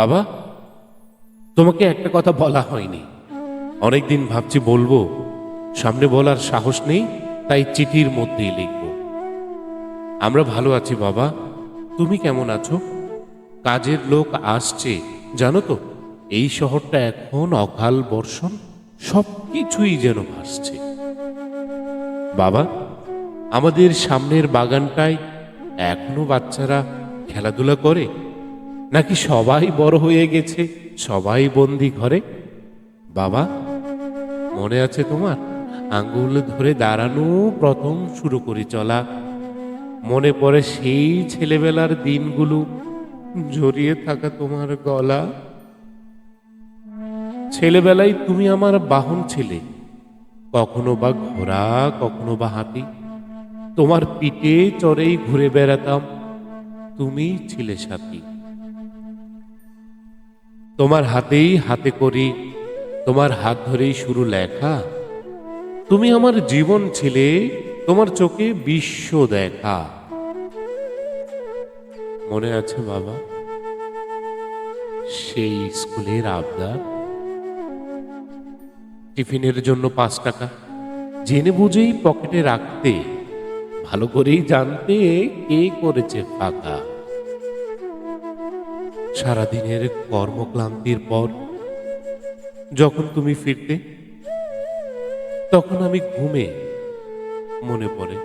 বাবা, তোমাকে একটা কথা বলা হয়নি। অনেকদিন ভাবছি বলব, সামনে বলার সাহস নেই, তাই চিঠির মধ্যেই লিখব। আমরা ভালো আছি বাবা, তুমি কেমন আছো? কাজের লোক আসছে, জানো তো, এই শহরটা এখন অকাল বর্ষণ সব কিছুই যেন ভাসছে। বাবা, আমাদের সামনের বাগানটায় এখনও বাচ্চারা খেলাধুলা করে? নাকি সবাই বড় হয়ে গেছে? সবাই বন্দি ঘরে? বাবা, মনে আছে তোমার? আঙ্গুল ধরে দাঁড়ানো প্রথম শুরু করি চলা। মনে পড়ে সেই ছেলেবেলার দিনগুলো। জড়িয়ে থাকা তোমার গলা। ছেলেবেলায় তুমি আমার বাহন ছিলে। কখনো বা ঘোড়া, কখনো বা হাতি। তোমার পিঠে চড়েই ঘুরে বেড়াতাম। তুমি ছিলে সাথী। তোমার হাতেই হাতে করি, তোমার হাত ধরেই শুরু লেখা। তুমি আমার জীবন ছিলে, তোমার চোখে বিশ্ব দেখা। মনে আছে বাবা? সেই স্কুলের আবদার। টিফিনের জন্য পাঁচ টাকা। জেনে বুঝেই পকেটে রাখতে, ভালো করেই জানতে কে করেছে ফাঁকা। সারাদিনের কর্মক্লান্তির পর যখন তুমি ফিরতে, তখন আমি ঘুমে মনে পড়ে।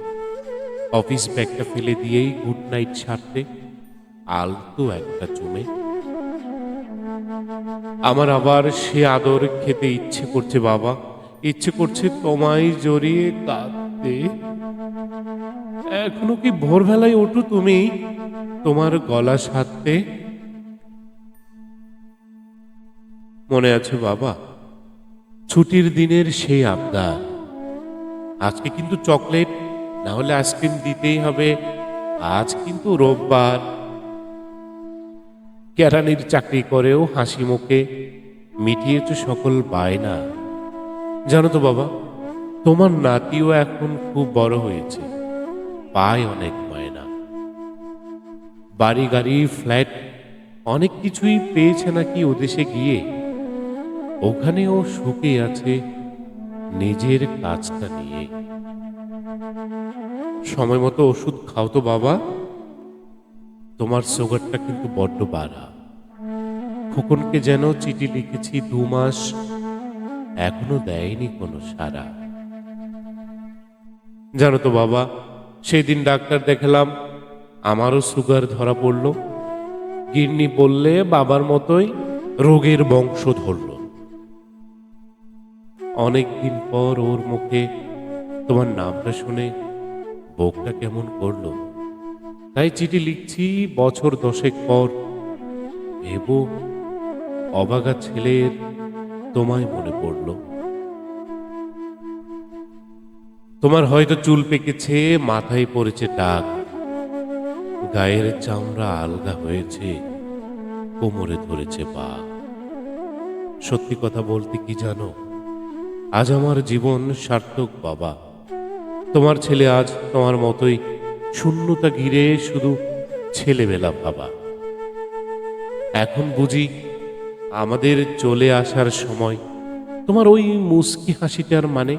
অফিস ব্যাগটা ফেলে দিয়েই গুড নাইট ছাড়তে আলতো একটা চুমে। আমার আবার সে আদর খেতে ইচ্ছে করছে, বাবা। ইচ্ছে করছে তোমায় জড়িয়ে কাঁদতে। এখনও কি ভোরবেলায় ওঠো তুমি? তোমার গলা সারতে মনে আছে বাবা? ছুটির দিনের সেই আবদার। আজকে কিন্তু চকলেট, না হলে আইসক্রিম দিতেই হবে। আজ কিন্তু রোববার। কেরানির চাকরি করেও হাসি মুখে মিটিয়েছ সকল বায়না। জানো তো বাবা, তোমার নাতিও এখন খুব বড় হয়েছে, পায় অনেক ময়না বাড়ি গাড়ি, ফ্ল্যাট, অনেক কিছুই পেয়েছে নাকি ও দেশে ওখানেও সুখে আছে নিজের কাজটা নিয়ে। সময় মতো ওষুধ খাও তো বাবা। তোমার সুগারটা কিন্তু বড্ড বাড়া। খোকনকে যেন চিঠি লিখেছি দু মাস, এখনও দেয়নি কোনো সারা জানো তো বাবা সেই দিন ডাক্তার দেখালাম, আমারও সুগার ধরা পড়ল। গিন্নি বললে, বাবার মতোই রোগের বংশ ধরল অনেক দিন পর ওর মুখে তোমার নামটা শুনে বোকটা কেমন করল। তাই চিঠি লিখছি বছর দশেক পর। ভেব অবাগা ছেলের তোমায় মনে পড়ল। তোমার হয়তো চুল পেকেছে, মাথায় পড়েছে ডাক গায়ের চামড়া আলগা হয়েছে, কোমরে ধরেছে পা সত্যি কথা বলতে কি জানো? আজ আমার জীবন সার্থক, বাবা। তোমার ছেলে আজ তোমার মতোই শূন্যতা ঘিরে শুধু ছেলেবেলা ভাবা এখন বুঝি আমাদের চলে আসার সময় তোমার ওই মুস্কি হাসিটার মানে?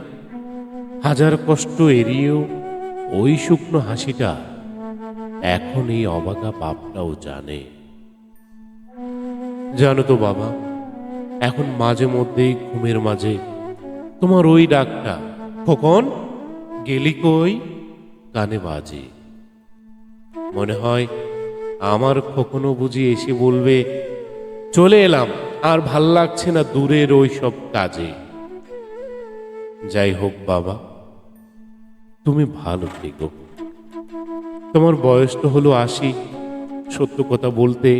হাজার কষ্ট এড়িয়েও ওই শুকনো হাসিটা এখন এই অবাগা বাপটাও জানে। জানো তো, বাবা, এখন মাঝে মধ্যেই ঘুমের মাঝে তোমার ওই ডাকটা। খোকন, গেলি কই? কানে বাজে। মনে হয় আমার খোকনও বুঝি এসে বলবে, চলে এলাম, আর ভালো লাগছে না দূরের ওই সব কাজে। যাই হোক বাবা, তুমি ভালো থেকো। তোমার বয়স তো হলো আশি। সত্য কথা বলতে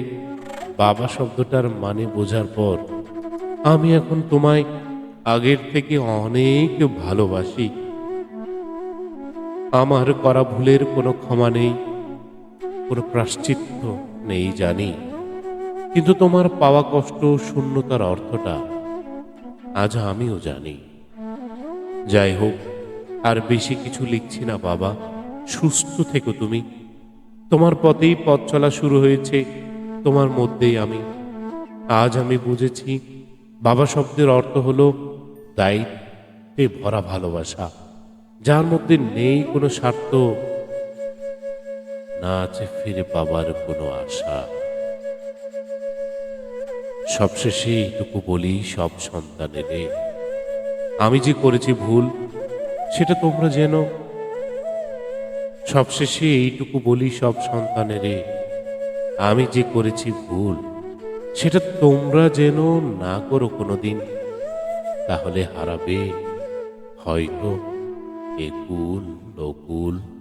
বাবা শব্দটার মানে বোঝার পর আমি এখন তোমায় আগের থেকে অনেক ভালোবাসি। আমার করা ভুলের কোনো ক্ষমা নেই, কোনো প্রাশ্চিত্য নেই জানি। কিন্তু তোমার পাওয়া কষ্ট শূন্যতার অর্থটা আজ আমিও জানি। যাই হোক, আর বেশি কিছু লিখছি না বাবা, সুস্থ থেকো তুমি। তোমার পথেই পথ চলা শুরু হয়েছে, তোমার মধ্যেই আমি। আজ আমি বুঝেছি, বাবা শব্দের অর্থ হলো দায়িত্বে ভরা ভালোবাসা, যার মধ্যে নেই কোনো স্বার্থ, না আছে ফিরে পাবার কোনো আশা। সবশেষে এইটুকু বলি, সব সন্তানের আমি যে করেছি ভুল, সেটা তোমরা যেন সবশেষে এইটুকু বলি, সব সন্তানের আমি যে করেছি ভুল, সেটা তোমরা যেন না করো কোনোদিন। তাহলে হারাবে। হয়তো একুল নকুল।